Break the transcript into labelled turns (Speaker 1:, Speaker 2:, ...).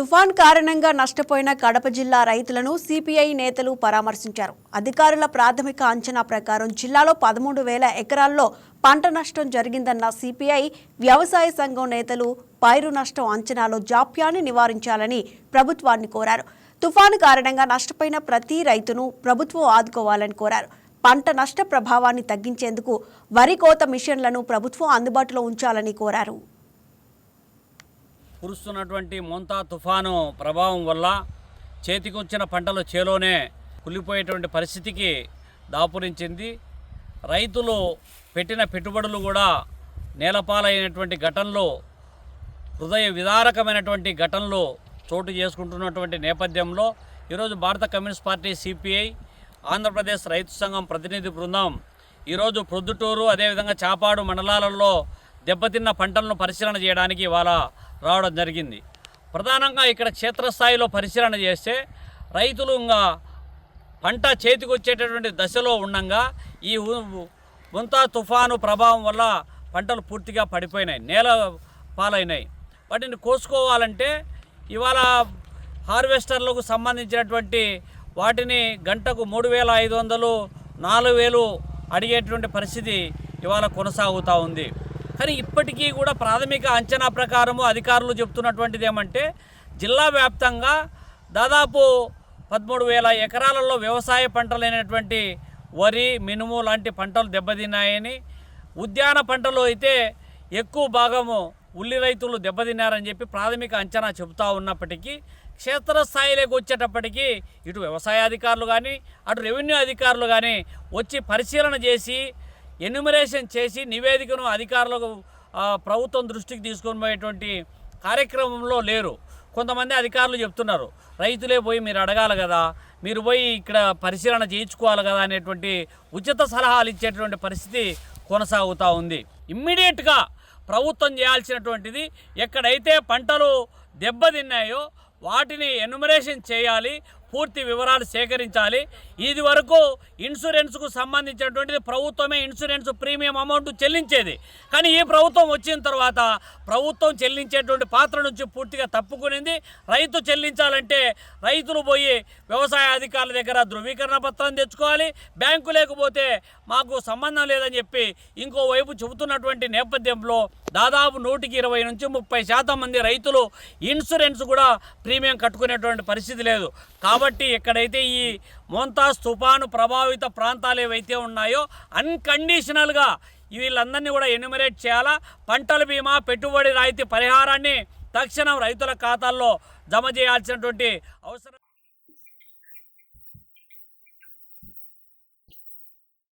Speaker 1: తుఫాన్ కారణంగా నష్టపోయిన కడప జిల్లా రైతులను సిపిఐ నేతలు పరామర్శించారు. అధికారుల ప్రాథమిక అంచనా ప్రకారం జిల్లాలో పదమూడు వేల ఎకరాల్లో పంట నష్టం జరిగిందన్న సిపిఐ వ్యవసాయ సంఘం నేతలు పైరు నష్టం అంచనాలో జాప్యాన్ని నివారించాలని ప్రభుత్వాన్ని కోరారు. తుఫాను కారణంగా నష్టపోయిన ప్రతి రైతును ప్రభుత్వం ఆదుకోవాలని కోరారు. పంట నష్ట ప్రభావాన్ని తగ్గించేందుకు వరి కోత మిషన్లను ప్రభుత్వం అందుబాటులో ఉంచాలని కోరారు.
Speaker 2: కురుస్తున్నటువంటి మోంతా తుఫాను ప్రభావం వల్ల చేతికొచ్చిన పంటలు చేలోనే కులిపోయేటువంటి పరిస్థితికి దాపురించింది. రైతులు పెట్టిన పెట్టుబడులు కూడా నేలపాలైనటువంటి ఘటనలు హృదయ విదారకమైనటువంటి ఘటనలు చోటు చేసుకుంటున్నటువంటి నేపథ్యంలో ఈరోజు భారత కమ్యూనిస్ట్ పార్టీ సిపిఐ ఆంధ్రప్రదేశ్ రైతు సంఘం ప్రతినిధి బృందం ఈరోజు ప్రొద్దుటూరు అదేవిధంగా చాపాడు మండలాలలో దెబ్బతిన్న పంటలను పరిశీలన చేయడానికి ఇవాళ రావడం జరిగింది. ప్రధానంగా ఇక్కడ క్షేత్రస్థాయిలో పరిశీలన చేస్తే రైతులు ఇంకా పంట చేతికి వచ్చేటటువంటి దశలో ఉండంగా ఈ ముంతా తుఫాను ప్రభావం వల్ల పంటలు పూర్తిగా పడిపోయినాయి నేల పాలైనాయి. వాటిని కోసుకోవాలంటే ఇవాళ హార్వెస్టర్లకు సంబంధించినటువంటి వాటిని గంటకు మూడు వేల ఐదు వందలు నాలుగు వేలు అడిగేటువంటి పరిస్థితి ఇవాళ కొనసాగుతూ ఉంది. కానీ ఇప్పటికీ కూడా ప్రాథమిక అంచనా ప్రకారము అధికారులు చెప్తున్నటువంటిది ఏమంటే జిల్లా వ్యాప్తంగా దాదాపు పదమూడు వేల ఎకరాలలో వ్యవసాయ పంటలైనటువంటి వరి మినుము లాంటి పంటలు దెబ్బతిన్నాయని ఉద్యాన పంటలు అయితే ఎక్కువ భాగము ఉల్లి రైతులు దెబ్బతిన్నారని చెప్పి ప్రాథమిక అంచనా చెబుతూ ఉన్నప్పటికీ క్షేత్రస్థాయిలోకి వచ్చేటప్పటికీ ఇటు వ్యవసాయ అధికారులు కానీ అటు రెవెన్యూ అధికారులు కానీ వచ్చి పరిశీలన చేసి ఎన్యుమరేషన్ చేసి నివేదికను అధికారులకు ప్రభుత్వం దృష్టికి తీసుకొని పోయేటువంటి కార్యక్రమంలో లేరు. కొంతమంది అధికారులు చెప్తున్నారు రైతులే పోయి మీరు అడగాలి కదా మీరు పోయి ఇక్కడ పరిశీలన చేయించుకోవాలి కదా అనేటువంటి ఉచిత సలహాలు ఇచ్చేటువంటి పరిస్థితి కొనసాగుతూ ఉంది. ఇమ్మీడియట్గా ప్రభుత్వం చేయాల్సినటువంటిది ఎక్కడైతే పంటలు దెబ్బతిన్నాయో వాటిని ఎన్యుమరేషన్ చేయాలి పూర్తి వివరాలు సేకరించాలి. ఇది వరకు ఇన్సూరెన్స్కు సంబంధించినటువంటిది ప్రభుత్వమే ఇన్సూరెన్స్ ప్రీమియం అమౌంట్ చెల్లించేది. కానీ ఈ ప్రభుత్వం వచ్చిన తర్వాత ప్రభుత్వం చెల్లించేటువంటి పాత్ర నుంచి పూర్తిగా తప్పుకునింది. రైతు చెల్లించాలంటే రైతులు పోయి వ్యవసాయ అధికారుల దగ్గర ధృవీకరణ పత్రం తెచ్చుకోవాలి. బ్యాంకు లేకపోతే మాకు సంబంధం లేదని చెప్పి ఇంకోవైపు చెబుతున్నటువంటి నేపథ్యంలో దాదాపు నూటికి ఇరవై నుంచి ముప్పై శాతం మంది రైతులు ఇన్సూరెన్స్ కూడా ప్రీమియం కట్టుకునేటువంటి పరిస్థితి లేదు. కాబట్టి ఎక్కడైతే ఈ మోంతాజ్ తుఫాను ప్రభావిత ప్రాంతాలు ఏవైతే ఉన్నాయో అన్కండిషనల్గా వీళ్ళందరినీ కూడా ఎన్యుమరేట్ చేయాలా? పంటల బీమా పెట్టుబడి రాయితీ పరిహారాన్ని తక్షణం రైతుల ఖాతాల్లో జమ చేయాల్సినటువంటి అవసరం